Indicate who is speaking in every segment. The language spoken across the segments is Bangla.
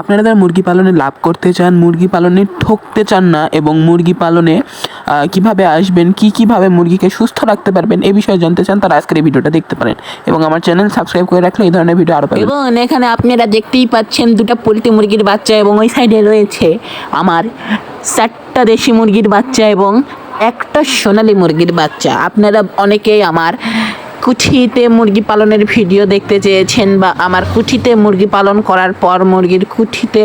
Speaker 1: আপনারা যারা মুরগি পালনে লাভ করতে চান, মুরগি পালনে ঠকতে চান না এবং মুরগি পালনে কীভাবে আসবেন, কি কীভাবে মুরগিকে সুস্থ রাখতে পারবেন এই বিষয়ে জানতে চান, তারা আজকের এই ভিডিওটা দেখতে পারেন। এবং আমার চ্যানেল সাবস্ক্রাইব করে রাখলে এই ধরনের ভিডিও আরও পাবেন।
Speaker 2: এবং এখানে আপনারা দেখতেই পাচ্ছেন দুটো পোলট্রি মুরগির বাচ্চা এবং ওই সাইডে রয়েছে আমার চারটা দেশি মুরগির বাচ্চা এবং একটা সোনালি মুরগির বাচ্চা। আপনারা অনেকেই আমার কুঠিতে মুরগি পালনের ভিডিও দেখতে চেয়েছেন বা আমার কুঠিতে মুরগি পালন করার পর মুরগির কুঠিতে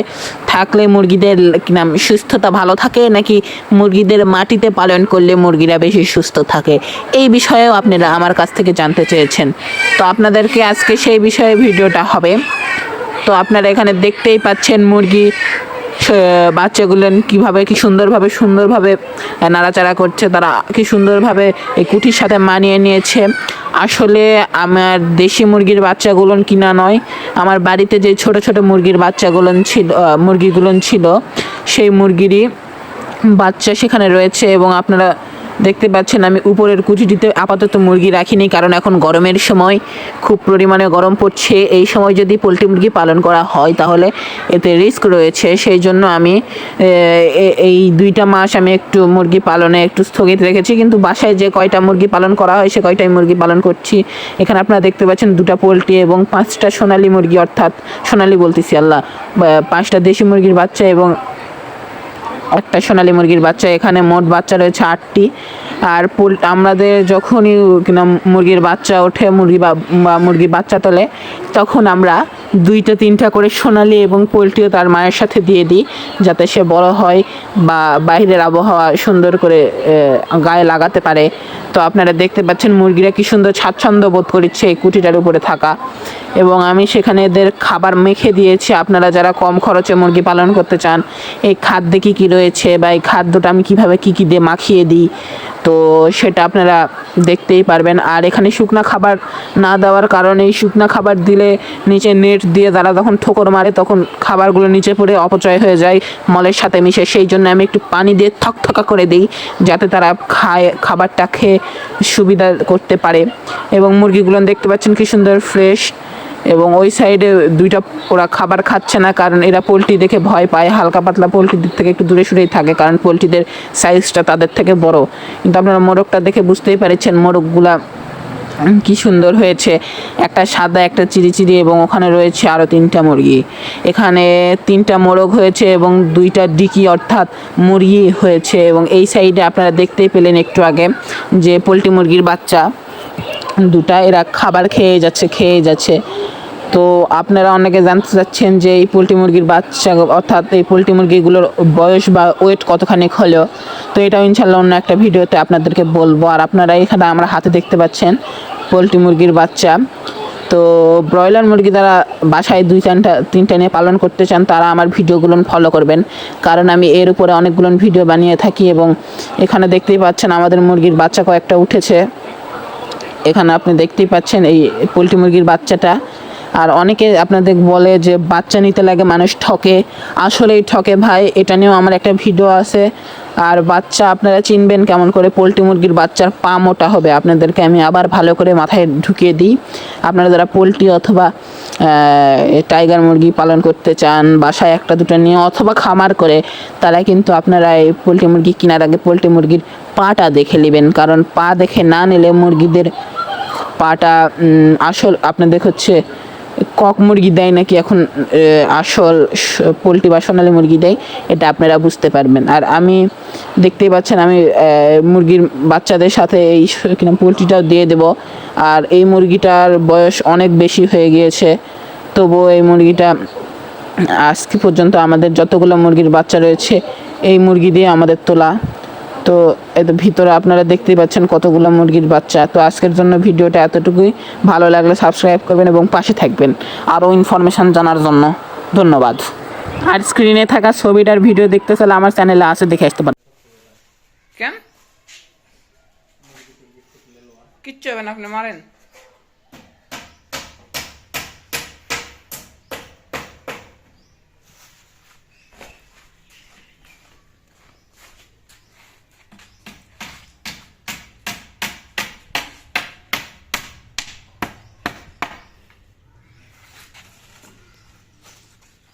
Speaker 2: থাকলে মুরগিদের কি নাম, সুস্থতা ভালো থাকে নাকি মুরগিদের মাটিতে পালন করলে মুরগিরা বেশি সুস্থ থাকে? এই বিষয়েও আপনারা আমার কাছ থেকে জানতে চেয়েছেন। তো আপনাদেরকে আজকে সেই বিষয়ে ভিডিওটা হবে। তো আপনারা এখানে দেখতেই পাচ্ছেন মুরগি স- বাচ্চাগুলো কীভাবে, কি সুন্দরভাবে সুন্দরভাবে নাড়াচাড়া করছে, তারা কি সুন্দরভাবে এই কুঠির সাথে মানিয়ে নিয়েছে। আসলে আমার দেশি মুরগির বাচ্চাগুলো কিনা নয়, আমার বাড়িতে যে ছোট ছোট মুরগির বাচ্চাগুলো ছিল মুরগিগুলো ছিল, সেই মুরগিরই বাচ্চা সেখানে রয়েছে এবং আপনারা দেখতে পাচ্ছেন আমি উপরের কুচিটিতে আপাতত মুরগি রাখিনি, কারণ এখন গরমের সময় খুব পরিমাণে গরম পড়ছে। এই সময় যদি পোলট্রি মুরগি পালন করা হয়, তাহলে এতে রিস্ক রয়েছে। সেই জন্য আমি এই দুইটা মাস আমি একটু মুরগি পালনে একটু স্থগিত রেখেছি। কিন্তু বাসায় যে কয়টা মুরগি পালন করা হয়, সে কয়টাই মুরগি পালন করছি। এখানে আপনারা দেখতে পাচ্ছেন দুটা পোলট্রি এবং পাঁচটা সোনালি মুরগি, অর্থাৎ সোনালি বলতেছি আল্লাহ পাঁচটা দেশি মুরগির বাচ্চা এবং একটা সোনালী মুরগির বাচ্চা, এখানে মোট বাচ্চা রয়েছে আটটি। আর পোল আমাদের যখনই কিনা মুরগির বাচ্চা ওঠে, মুরগি বা মুরগির বাচ্চা তোলে, তখন আমরা দুইটা, তিনটা করে সোনালি এবং পোলট্রিও তার মায়ের সাথে দিয়ে দিই, যাতে সে বড় হয় বা বাইরের আবহাওয়া সুন্দর করে গায়ে লাগাতে পারে। তো আপনারা দেখতে পাচ্ছেন মুরগিরা কি সুন্দর স্বাচ্ছন্দ্য বোধ করছে এই কুটিটার উপরে থাকা। এবং আমি সেখানে এদের খাবার মেখে দিয়েছি। আপনারা যারা কম খরচে মুরগি পালন করতে চান, এই খাদ্যে কী কী রয়েছে বা এই খাদ্যটা আমি কীভাবে কী কী দিয়ে মাখিয়ে দিই, তো সেটা আপনারা দেখতেই পারবেন। আর এখানে শুকনা খাবার না দেওয়ার কারণে এই শুকনা খাবার দিলে নিচে নেট দিয়ে তারা যখন ঠোকর মারে তখন খাবারগুলো নিচে পড়ে অপচয় হয়ে যায়, মলের সাথে মিশে। সেই জন্য আমি একটু পানি দিয়ে থকথকা করে দিই যাতে তারা খায়, খাবারটা খেয়ে সুবিধা করতে পারে। এবং মুরগিগুলো দেখতে পাচ্ছেন কি সুন্দর ফ্রেশ এবং ওই সাইডে দুইটা ওরা খাবার খাচ্ছে না, কারণ এরা পোলট্রি দেখে ভয় পায়, হালকা পাতলা পোলট্রিদের থেকে একটু দূরে সরেই থাকে, কারণ পোলট্রিদের সাইজটা তাদের থেকে বড়। কিন্তু আপনারা মোরগটা দেখে বুঝতেই পারছেন মোরগগুলা কি সুন্দর হয়েছে। একটা সাদা, একটা চিরিচিরি এবং ওখানে রয়েছে আরও তিনটা মুরগি। এখানে তিনটা মোরগ হয়েছে এবং দুইটা ডিকি অর্থাৎ মুরগি হয়েছে এবং এই সাইডে আপনারা দেখতেই পেলেন একটু আগে যে পোলট্রি মুরগির বাচ্চা দুটা এরা খাবার খেয়ে যাচ্ছে খেয়ে যাচ্ছে। তো আপনারা অনেকে জানতে চাচ্ছেন যে এই পোলট্রি মুরগির বাচ্চা, অর্থাৎ এই পোলট্রি মুরগিগুলোর বয়স বা ওয়েট কতখানি হলো? তো এটাও ইনশাল্লাহ অন্য একটা ভিডিওতে আপনাদেরকে বলব। আর আপনারা এখানে আমরা হাতে দেখতে পাচ্ছেন পোলট্রি মুরগির বাচ্চা। তো ব্রয়লার মুরগি যারা বাসায় দুই তিনটা তিনটা নিয়ে পালন করতে চান, তারা আমার ভিডিওগুলো ফলো করবেন। কারণ আমি এর উপরে অনেকগুলো ভিডিও বানিয়ে থাকি এবং এখানে দেখতেই পাচ্ছেন আমাদের মুরগির বাচ্চা কয়েকটা উঠেছে। এখানে আপনি দেখতেই পাচ্ছেন এই পোলট্রি মুরগির বাচ্চাটা। আর অনেকে আপনাদের বলে যে বাচ্চা নিতে লাগে, মানুষ ঠকে। আসলেই ঠকে ভাই, এটা নিয়েও আমার একটা ভিডিও আছে। আর বাচ্চা আপনারা চিনবেন কেমন করে পোলট্রি মুরগির বাচ্চার পা মোটা হবে। আপনাদেরকে আমি আবার ভালো করে মাথায় ঢুকিয়ে দিই। আপনারা যারা পোলট্রি অথবা টাইগার মুরগি পালন করতে চান, বাসায় একটা দুটো নিয়ে অথবা খামার করে, তারা কিন্তু আপনারা এই পোলট্রি মুরগি কেনার আগে পোলট্রি মুরগির পাটা দেখে নেবেন। কারণ পা দেখে না নিলে মুরগিদের পাটা আসল আপনাদের হচ্ছে কক মুরগি দেয় নাকি এখন আসল পোলট্রি বা সোনালি মুরগি দেয়, এটা আপনারা বুঝতে পারবেন। আর আমি দেখতেই পাচ্ছেন, আমি মুরগির বাচ্চাদের সাথে এই কিনা পোলট্রিটাও দিয়ে দেব। আর এই মুরগিটার বয়স অনেক বেশি হয়ে গিয়েছে, তবুও এই মুরগিটা আজকে পর্যন্ত আমাদের যতগুলো মুরগির বাচ্চা রয়েছে, এই মুরগি দিয়ে আমাদের তোলা তো এত ভিতরে আপনারা দেখতেই পাচ্ছেন কতগুলো মুরগির বাচ্চা। তো আজকের জন্য ভিডিওটা এতটুকুই। ভালো লাগলে সাবস্ক্রাইব করবেন এবং পাশে থাকবেন। আরও ইনফরমেশান জানার জন্য ধন্যবাদ। আর স্ক্রিনে থাকা ছবিটার ভিডিও দেখতে চাইলে আমার চ্যানেলে আসে দেখে আসতে পারেন। কেন? কিচ্ছু হবে না, আপনি মারেন।